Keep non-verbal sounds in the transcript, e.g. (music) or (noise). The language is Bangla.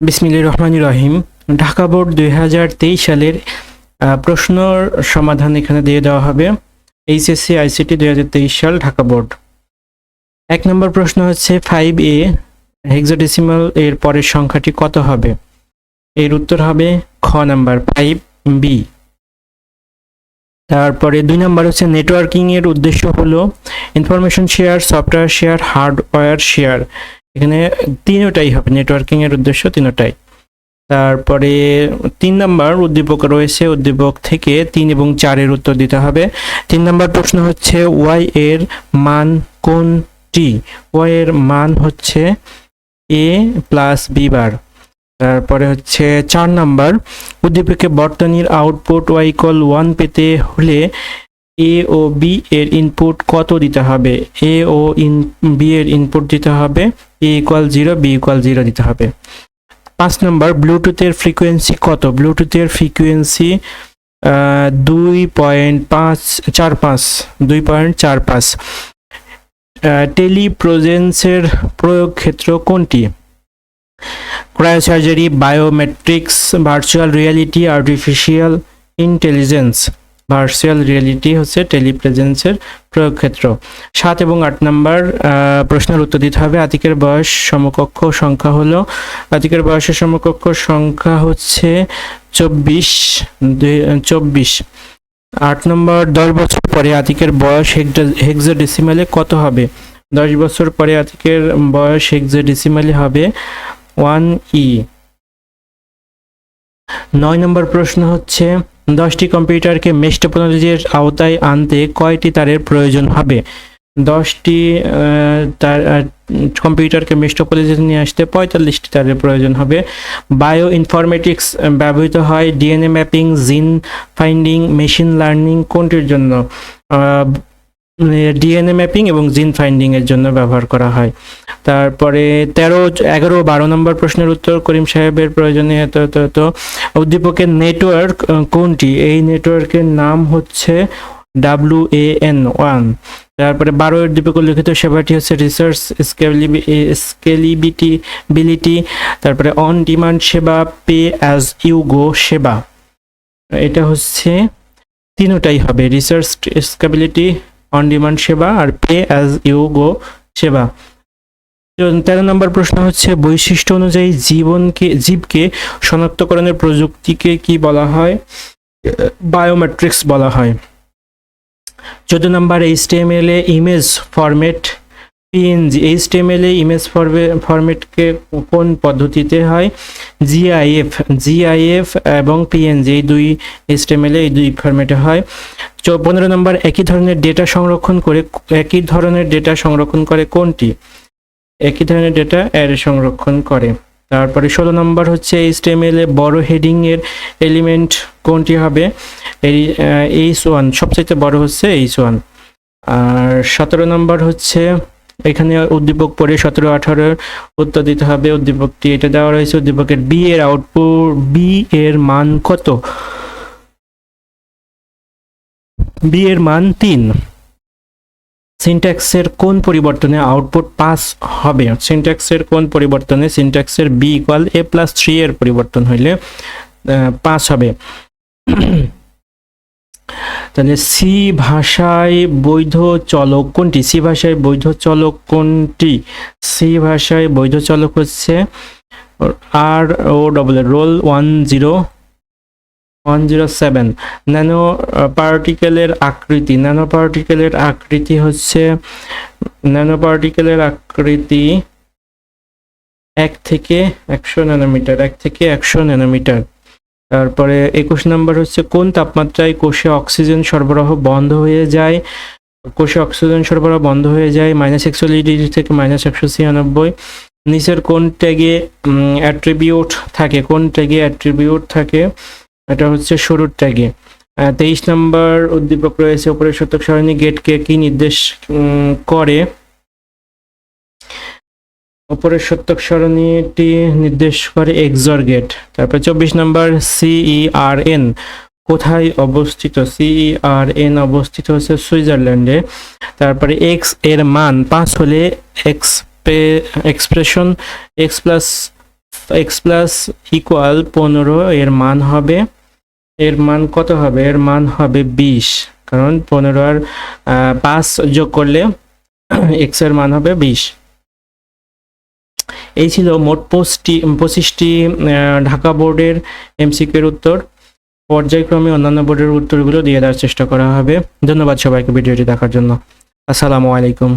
বিসমিল্লাহির রহমানির রহিম। ঢাকা বোর্ড দুই হাজার তেইশ সালের প্রশ্নর সমাধান এখানে দিয়ে দেওয়া হবে। এইচএসসি, আইসিটি দুই হাজার তেইশ সাল, ঢাকা বোর্ড। এক নম্বর প্রশ্ন হচ্ছে ফাইভ এ হেক্সাডেসিমাল এর পরের সংখ্যাটি কত হবে? এর উত্তর হবে খ নাম্বার ফাইভ বি তারপরে দুই নাম্বার হচ্ছে নেটওয়ার্কিং এর উদ্দেশ্য হলো information share software share hardware share এখানে তিনোটাই হবে নেটওয়ার্কিং এর উদ্দেশ্য তিনোটাই। তারপরে তিন নাম্বার উদ্দীপক রয়েছে, উদ্দীপক থেকে তিন এবং চারের উত্তর দিতে হবে। তিন নাম্বার প্রশ্ন হচ্ছে ওয়াই এর মান কোনটি? ওয়াই এর মান হচ্ছে এ প্লাস বি বার তারপরে হচ্ছে চার নাম্বার, উদ্দীপকে বর্তনীর আউটপুট ওয়াই কল ওয়ান পেতে হলে এ ও বি এর ইনপুট কত দিতে হবে? এ ও ইন বি এর ইনপুট দিতে হবে। A equal zero B equal zero দিতে হবে। পাঁচ নম্বর ব্লুটুথের ফ্রিকোয়েন্সি কত? ব্লুটুথের ফ্রিকোয়েন্সি দুই পয়েন্ট পাঁচ, চার পাঁচ, দুই পয়েন্ট চার পাঁচ। টেলিপ্রোজেন্সের প্রয়োগ ক্ষেত্র কোনটি? Cryosurgery biometrics virtual reality artificial intelligence virtual reality হচ্ছে টেলিপ্রেজেন্সের প্রয়োগ ক্ষেত্র সাত এবং আট নাম্বার প্রশ্নের উত্তর দিতে হবে। আতিকের বয়স সমকক্ষ সংখ্যা হলো, আতিকের বয়সের সমকক্ষ সংখ্যা হচ্ছে চব্বিশ চব্বিশ। আট নম্বর, দশ বছর পরে আতিকের বয়স হেক্সা ডেসিমালে কত হবে? দশ বছর পরে আতিকের বয়স হেক্সা ডেসিমালে হবে ওয়ান ই। নয় নম্বর প্রশ্ন হচ্ছে দশটি কম্পিউটারকে মেশ টেকনোলজির আওতায় আনতে কয়টি তারের প্রয়োজন হবে? দশটি তার কম্পিউটারকে মেশ টোপোলজিতে নিয়ে আসতে পঁয়তাল্লিশটি তারের প্রয়োজন হবে। বায়ো ইনফরমেটিক্স ব্যবহৃত হয় DNA mapping, gene finding, machine learning কোনটির জন্য? ডিএনএ ম্যাপিং এবং জিন ফাইন্ডিং এর জন্য ব্যবহার করা হয়। তারপরে তেরো, এগারো, বারো নম্বর প্রশ্নের উত্তর করিম সাহেবের প্রয়োজনে এত এত এত। উদ্দীপকের নেটওয়ার্ক কোনটি? এই নেটওয়ার্কের নাম হচ্ছে ডাব্লিউ এ এন ওয়ান তারপরে বারো উদ্দীপক লিখিত সেবাটি হচ্ছে রিসার্চ স্কেলিবিটি বিলিটি তারপরে অন ডিমান্ড সেবা পে অ্যাজ ইউ গো সেবা। এটা হচ্ছে, তিনোটাই হবে রিসার্চ স্কেবিলিটি অন ডিমান্ড সেবা আর পে অ্যাজ ইউ গো সেবা। তেরো নম্বর প্রশ্ন হচ্ছে, বৈশিষ্ট্য অনুযায়ী জীবনকে, জীবকে শনাক্তকরণের প্রযুক্তিকে কি বলা হয়? বায়োমেট্রিক্স বলা হয়। চোদ্দ নম্বর H T M L A image format PNG HTML image ফরম্যাটকে কোন পদ্ধতিতে হয়? জিআইএফ জিআইএফ এবং পিএনজি এই দুই এইচটিএমএল এই দুই ফরম্যাটে হয়। পনেরো নম্বর, একই ধরনের ডেটা সংরক্ষণ করে, একই ধরনের ডেটা সংরক্ষণ করে কোনটি? একই ধরনের ডেটা অ্যারে সংরক্ষণ করে। তারপরে ষোলো নম্বর হচ্ছে এইচটিএমএল বড় হেডিং এর এলিমেন্ট কোনটি হবে? এই এইচ ওয়ান সবচাইতে বড় হচ্ছে এইচ ওয়ান আর সতেরো নম্বর হচ্ছে এখানে উদ্দীপক পড়ে সতেরো আঠারোর উত্তর দিতে হবে। উদ্দীপকটি এটা দেওয়া রয়েছে। উদ্দীপকের বি এর আউটপুট বি এর মান কত? বি এর মান তিন। সিনট্যাক্সের কোন পরিবর্তনে আউটপুট পাস হবে? সিনট্যাক্সের কোন পরিবর্তনে সিনট্যাক্সের B equal A plus three এর পরিবর্তন হইলে পাস হবে। তাহলে সি ভাষায় বৈধ চলক কোনটি? সি ভাষায় বৈধ চলক কোনটি? সি ভাষায় বৈধ চলক হচ্ছে আর ও double roll one zero one zero seven nano পার্টিকেলের আকৃতি ন্যানো পার্টিকেলের আকৃতি হচ্ছে ন্যানো পার্টিকেলের আকৃতি এক থেকে একশো ন্যানোমিটার এক থেকে একশো ন্যানোমিটার তারপরে একুশ নম্বর হচ্ছে, কোন তাপমাত্রায় কোষে অক্সিজেন সরবরাহ বন্ধ হয়ে যায়? কোষে অক্সিজেন সরবরাহ বন্ধ হয়ে যায় মাইনাস একচল্লিশ ডিগ্রি থেকে মাইনাস একশো ছিয়ানব্বই। নিচের কোন ট্যাগে অ্যাট্রিবিউট থাকে? কোন ট্যাগে অ্যাট্রিবিউট থাকে? এটা হচ্ছে শুরুর ট্যাগে। তেইশ নম্বর উদ্দীপক রয়েছে, উপরের সত্যক সারণী গেটকে কি নির্দেশ করে? উপরের সত্যক সারণীটি নির্দেশ করে এক্সর গেট। তারপর চব্বিশ নম্বর সিইআর এন কোথায় অবস্থিত? সিইআর এন অবস্থিত হচ্ছে সুইজারল্যান্ডে। তারপরে এক্সের মান পাঁচ হলে X expression X plus X plus equal পনেরো, এর মান হবে, এর মান কত হবে? এর মান হবে বিশ। কারণ পনেরো আর পাঁচ যোগ করলে (clears throat) এক্সের মান হবে বিশ। এই ছিল মোট পঁচটি পঁচিশটি ঢাকা বোর্ডের এমসিকিউর উত্তর। পর্যায়ক্রমে অন্যান্য বোর্ডের উত্তরগুলো দিয়ে দেওয়ার চেষ্টা করা হবে। ধন্যবাদ সবাইকে ভিডিওটি দেখার জন্য। আসসালামু আলাইকুম।